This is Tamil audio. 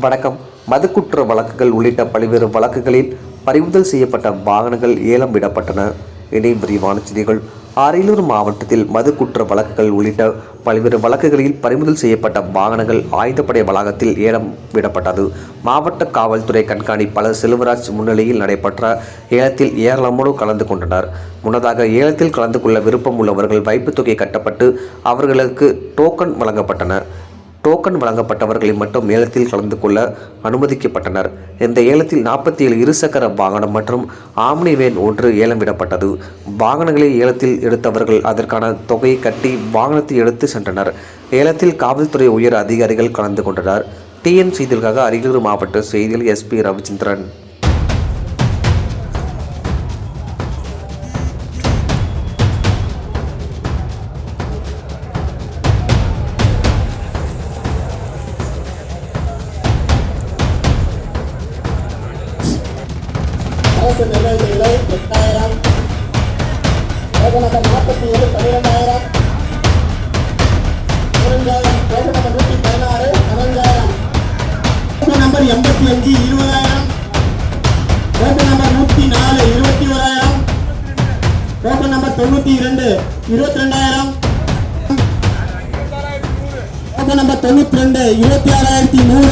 வணக்கம். மதுக்குற்ற வழக்குகள் உள்ளிட்ட பல்வேறு வழக்குகளில் பறிமுதல் செய்யப்பட்ட வாகனங்கள் ஏலம் விடப்பட்டன. இனி விரிவான செய்திகள். அரியலூர் மாவட்டத்தில் மதுக்குற்ற வழக்குகள் உள்ளிட்ட பல்வேறு வழக்குகளில் பறிமுதல் செய்யப்பட்ட வாகனங்கள் ஆயுதப்படை வளாகத்தில் ஏலம் விடப்பட்டது. மாவட்ட காவல்துறை கண்காணிப்பாளர் செல்வராஜ் முன்னிலையில் நடைபெற்ற ஏலத்தில் ஏராளமானோர் கலந்து கொண்டனர். முன்னதாக ஏலத்தில் கலந்து கொள்ள விருப்பம் உள்ளவர்கள் வைப்புத் தொகை கட்டப்பட்டு அவர்களுக்கு டோக்கன் வழங்கப்பட்டன. டோக்கன் வழங்கப்பட்டவர்களை மட்டும் ஏலத்தில் கலந்து கொள்ள அனுமதிக்கப்பட்டனர். இந்த ஏலத்தில் நாற்பத்தி ஏழு இருசக்கர வாகனம் மற்றும் ஆம்னி வேன் ஒன்று ஏலம் விடப்பட்டது. வாகனங்களை ஏலத்தில் எடுத்தவர்கள் அதற்கான தொகையை கட்டி வாகனத்தை எடுத்து சென்றனர். ஏலத்தில் காவல்துறை உயர் அதிகாரிகள் கலந்து கொண்டனர். டிஎன் செய்திகளுக்காக அரியலூர் மாவட்ட செய்தியில் எஸ்பி ரவிச்சந்திரன். அரசு நிர்ணயித்த விலை எட்டாயிரம் டோக்கன் நாற்பத்தி ஏழு பன்னிரெண்டாயிரம் பதினஞ்சாயிரம் டோக்கன் நூற்றி பதினாறு பதினஞ்சாயிரம் நம்பர் எண்பத்தி அஞ்சு இருபதாயிரம் டோக்கன் நம்பர் நூற்றி நாலு இருபத்தி ஓராயிரம் டோக்கன் நம்பர் தொண்ணூற்றி இரண்டு இருபத்தி ரெண்டாயிரம் டோக்கன் நம்பர் தொண்ணூற்றி ரெண்டு இருபத்தி ஆறாயிரத்தி நூறு